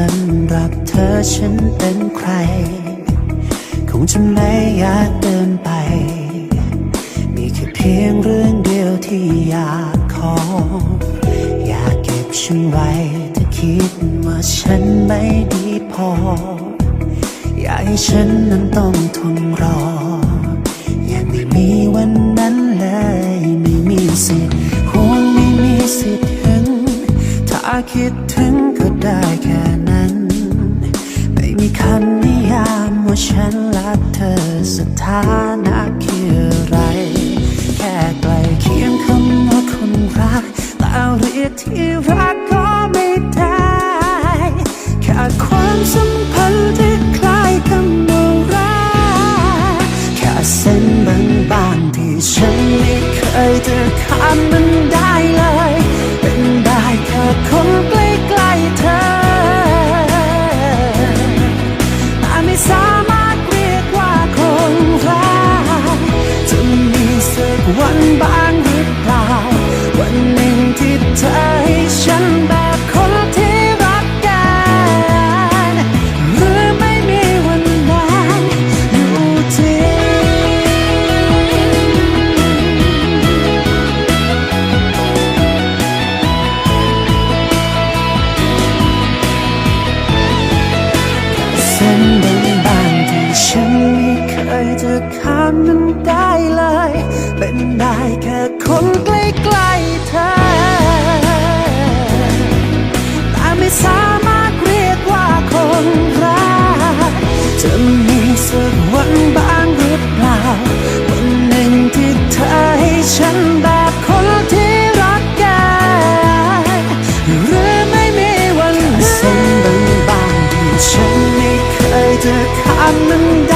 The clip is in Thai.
สำหรับเธอฉันเป็นใคร คงจะไม่อยากเดินไป มีแค่เพียงเรื่องเดียวที่อยากขอ อยากเก็บฉันไว้ถ้าคิดว่าฉันไม่ดีพอ อยากให้ฉันนั้นต้องทนรอ ยังไม่มีวันนั้นเลยไม่มีสิทธิ์คงไม่มีสิทธิ์ถึง ถ้าคิดถึง ฉันและเธอสถานะคืออะไร แค่ใกลเคียงคำว่าคนรักแต่เรียกที่รักก็ไม่ได้แค่ความสัมพันธ์ที่คล้ายคำว่ารักแค่เส้นบางๆที่ฉันไม่เคยจะข้ามมันได้ ได้เลย เป็นได้แค่คนใกล้ๆเธอ แต่ไม่สามารถเรียกว่าคนรักจะมีสักวันบ้างหรือเปล่า วันหนึ่งที่เธอให้ฉันแบบคนที่รักกันหรือไม่มีวันนั้นเส้นบางๆที่ฉันไม่เคยจะข้ามมันได้